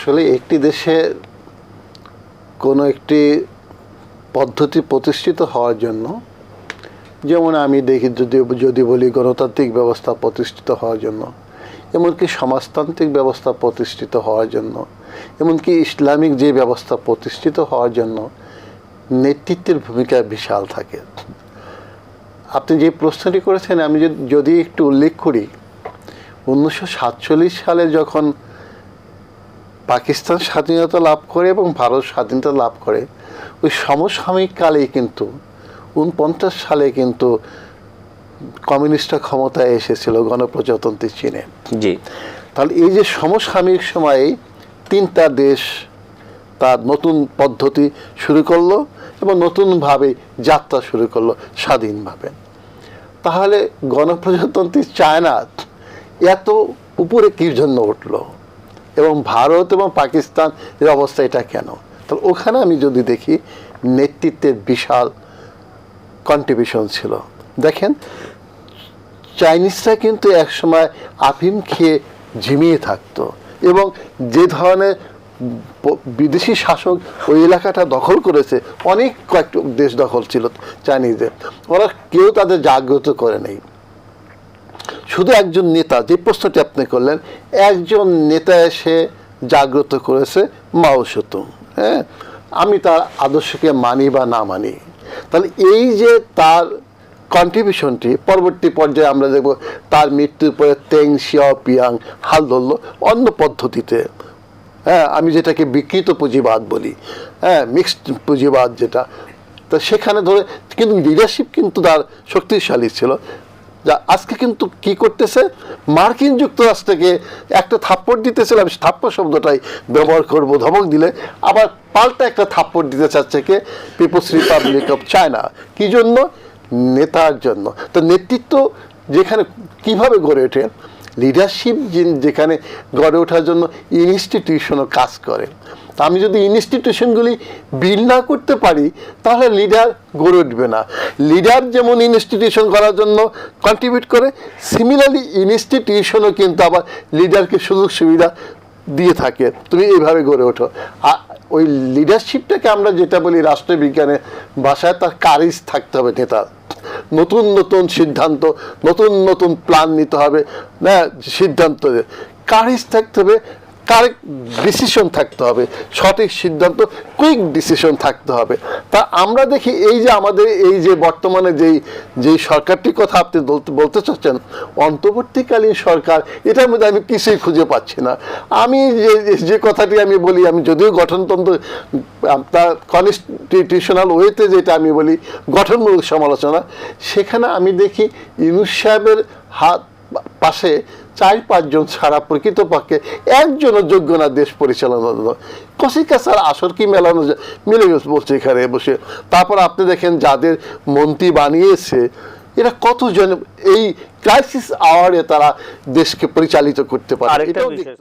আসলে একটি দেশে কোনো একটি পদ্ধতি প্রতিষ্ঠিত হওয়ার জন্য, যেমন আমি দেখি যদি যদি বলি গণতান্ত্রিক ব্যবস্থা প্রতিষ্ঠিত হওয়ার জন্য, এমনকি সমাজতান্ত্রিক ব্যবস্থা প্রতিষ্ঠিত হওয়ার জন্য, এমনকি ইসলামিক যে ব্যবস্থা প্রতিষ্ঠিত হওয়ার জন্য নেতৃত্বের ভূমিকা বিশাল থাকে। আপনি যে প্রশ্নটি করেছেন, আমি যদি- একটু উল্লেখ করি, উনিশশো সাতচল্লিশ সালে যখন পাকিস্তান স্বাধীনতা লাভ করে এবং ভারত স্বাধীনতা লাভ করে ওই সমসাময়িক কালেই কিন্তু উনপঞ্চাশ সালে কিন্তু কমিউনিস্টরা ক্ষমতায় এসেছিল গণপ্রজাতন্ত্রী চীনে। জি। তাহলে এই যে সমসাময়িক সময়ে তিনটা দেশ তার নতুন পদ্ধতি শুরু করল এবং নতুনভাবে যাত্রা শুরু করল স্বাধীনভাবে। তাহলে গণপ্রজাতন্ত্রী চায়না এত উপরে কি জন্য উঠল? এবং ভারত এবং পাকিস্তান এর অবস্থা এটা কেন? তাহলে ওখানে আমি যদি দেখি, নেতৃত্বের বিশাল কন্ট্রিবিউশন ছিল। দেখেন, চাইনিজরা কিন্তু একসময় আফিম খেয়ে ঝিমিয়ে থাকতো এবং যে ধরনের বিদেশি শাসক ওই এলাকাটা দখল করেছে, অনেক কয়েকটি দেশ দখল ছিল চাইনিজদের। ওরা কেউ তাদের জাগ্রত করে নেই। শুধু একজন নেতা, যে প্রশ্নটি আপনি করলেন, একজন নেতা এসে জাগ্রত করেছে মাও সেতুং হ্যাঁ? আমি তার আদর্শকে মানি বা না মানি। তাহলে এই যে তার কন্ট্রিবিউশনটি পরবর্তী পর্যায়ে আমরা দেখব তার মৃত্যুর পরে তেং শিয়াও পিয়াং হাল ধরলো অন্য পদ্ধতিতে। হ্যাঁ আমি যেটাকে বিকৃত পুঁজিবাদ বলি হ্যাঁ মিক্সড পুঁজিবাদ যেটা। তা সেখানে ধরে, কিন্তু লিডারশিপ কিন্তু তার শক্তিশালী ছিল। যা আজকে কিন্তু কি করতেছে? মার্কিন যুক্তরাষ্ট্রকে একটা থাপ্পড় দিতেছিলাম থাপ্পড় শব্দটাই ব্যবহার করব, ধমক দিলে। আবার পাল্টা একটা থাপ্পড় দিতে চাচ্ছে কে? পিপলস রিপাবলিক অফ চায়না কি জন্য? নেতার জন্য। তো নেতৃত্ব যেখানে কীভাবে গড়ে ওঠে? লিডারশিপ যেখানে গড়ে ওঠার জন্য ইনস্টিটিউশনও কাজ করে। তা আমি যদি ইনস্টিটিউশনগুলি বিল না করতে পারি, তাহলে লিডার গড়ে উঠবে না। লিডার যেমন ইনস্টিটিউশন করার জন্য কন্ট্রিবিউট করে সিমিলারলি ইনস্টিটিউশনও কিন্তু আবার লিডারকে সুযোগ সুবিধা দিয়ে থাকে। তুমি এইভাবে গড়ে ওঠো। ওই লিডারশিপটাকে আমরা যেটা বলি রাষ্ট্রবিজ্ঞানের ভাষায় তার কারিজ থাকতে হবে নেতার নতুন নতুন সিদ্ধান্ত, নতুন নতুন প্ল্যান নিতে হবে। না সিদ্ধান্ত কারিজ থাকতে হবে কারেক্ট ডিসিশন থাকতে হবে? সঠিক সিদ্ধান্ত কুইক ডিসিশন থাকতে হবে। তা আমরা দেখি এই যে আমাদের এই যে বর্তমানে যেই যেই সরকারটির কথা আপনি বলতে চাচ্ছেন, অন্তর্বর্তীকালীন সরকার, এটার মধ্যে আমি কিছুই খুঁজে পাচ্ছি না। আমি যে যে কথাটি আমি বলি, আমি যদিও গঠনতন্ত্র তার কনস্টিটিউশনাল ওয়েতে যেটা আমি বলি, গঠনমূলক সমালোচনা, সেখানে আমি দেখি ইউনুস সাহেবের হাত পাশে চার পাঁচজন ছাড়া প্রকৃতপক্ষে একজনও যোগ্য না দেশ পরিচালনা দল কষিকা স্যার আসর কি মেলানো যায়? মিলে বলছে এখানে বসে। তারপর আপনি দেখেন যাদের মন্ত্রী বানিয়েছে এরা কতজন এই ক্রাইসিস আওয়ারে তারা দেশকে পরিচালিত করতে পারে।